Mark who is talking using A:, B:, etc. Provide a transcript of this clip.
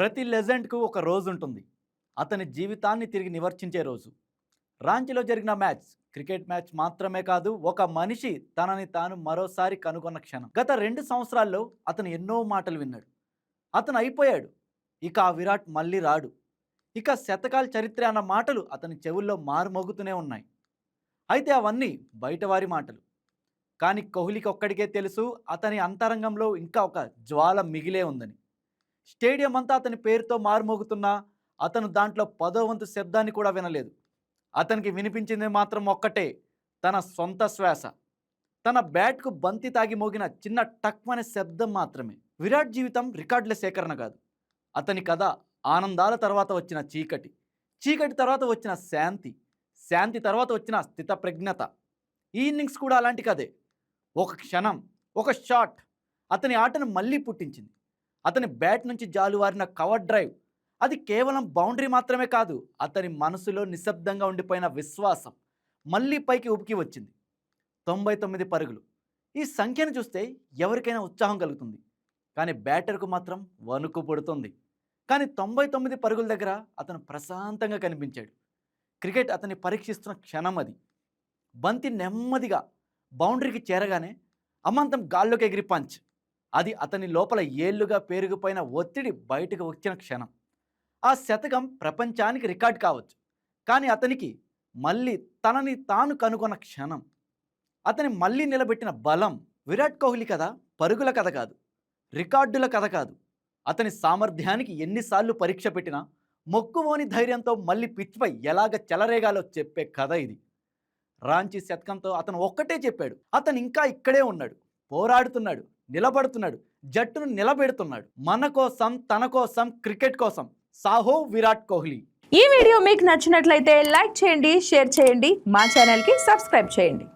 A: ప్రతి లెజెండ్కు ఒక రోజు ఉంటుంది అతని జీవితాన్ని తిరిగి నివర్చించే రోజు. రాంచీలో జరిగిన మ్యాచ్ క్రికెట్ మ్యాచ్ మాత్రమే కాదు ఒక మనిషి తనని తాను మరోసారి కనుగొన్న క్షణం. గత రెండు సంవత్సరాల్లో అతను ఎన్నో మాటలు విన్నాడు. అతను అయిపోయాడు. ఇక ఆ విరాట్ మళ్ళీ రాడు. ఇక శతకాల చరిత్ర అన్న మాటలు అతని చెవుల్లో మారుమోగుతూనే ఉన్నాయి. అయితే అవన్నీ బయటవారి మాటలు. కానీ కోహ్లీకి ఒక్కడికే తెలుసు అతని అంతరంగంలో ఇంకా ఒక జ్వాల మిగిలే ఉందని. స్టేడియం అంతా అతని పేరుతో మారుమోగుతున్నా అతను దాంట్లో పదో వంతు శబ్దాన్ని కూడా వినలేదు. అతనికి వినిపించింది మాత్రం ఒక్కటే తన సొంత శ్వాస. తన బ్యాట్కు బంతి తాగి మోగిన చిన్న టక్ అనే శబ్దం మాత్రమే. విరాట్ జీవితం రికార్డుల సేకరణ కాదు. అతని కథ ఆనందాల తర్వాత వచ్చిన చీకటి. చీకటి తర్వాత వచ్చిన శాంతి. శాంతి తర్వాత వచ్చిన స్థితప్రజ్ఞత. ఈ ఇన్నింగ్స్ కూడా అలాంటి కదే ఒక క్షణం ఒక షాట్. అతని ఆటను మళ్ళీ పుట్టించింది. అతని బ్యాట్ నుంచి జాలువారిన కవర్ డ్రైవ్. అది కేవలం బౌండరీ మాత్రమే కాదు అతని మనసులో నిశ్శబ్దంగా ఉండిపోయిన విశ్వాసం మళ్ళీ పైకి ఉబికి వచ్చింది. తొంభై తొమ్మిది పరుగులు. ఈ సంఖ్యను చూస్తే ఎవరికైనా ఉత్సాహం కలుగుతుంది. కానీ బ్యాటర్కు మాత్రం వణుకు పుడుతుంది. కానీ తొంభై తొమ్మిది పరుగుల దగ్గర అతను ప్రశాంతంగా కనిపించాడు. క్రికెట్ అతన్ని పరీక్షిస్తున్న క్షణం అది. బంతి నెమ్మదిగా బౌండరీకి చేరగానే అమాంతం గాల్లోకి ఎగిరి పంచ్. అది అతని లోపల ఏళ్ళుగా పేరుకుపోయిన ఒత్తిడి బయటకు వచ్చిన క్షణం. ఆ శతకం ప్రపంచానికి రికార్డ్ కావచ్చు. కానీ అతనికి మళ్ళీ తనని తాను కనుగొన్న క్షణం. అతని మళ్ళీ నిలబెట్టిన బలం విరాట్ కోహ్లీ కథ పరుగుల కథ కాదు రికార్డుల కథ కాదు. అతని సామర్థ్యానికి ఎన్నిసార్లు పరీక్ష పెట్టినా మొక్కువోని ధైర్యంతో మళ్ళీ పిచ్చిపై ఎలాగ చెలరేగాలో చెప్పే కథ ఇది. రాంచీ శతకంతో అతను ఒక్కటే చెప్పాడు అతను ఇంకా ఇక్కడే ఉన్నాడు. పోరాడుతున్నాడు నిలబడుతున్నాడు జట్టును నిలబెడుతున్నాడు మన కోసం తన కోసం క్రికెట్ కోసం. సాహో విరాట్ కోహ్లీ.
B: ఈ వీడియో మీకు నచ్చినట్లయితే లైక్ చేయండి షేర్ చేయండి మా ఛానల్కి సబ్స్క్రైబ్ చేయండి.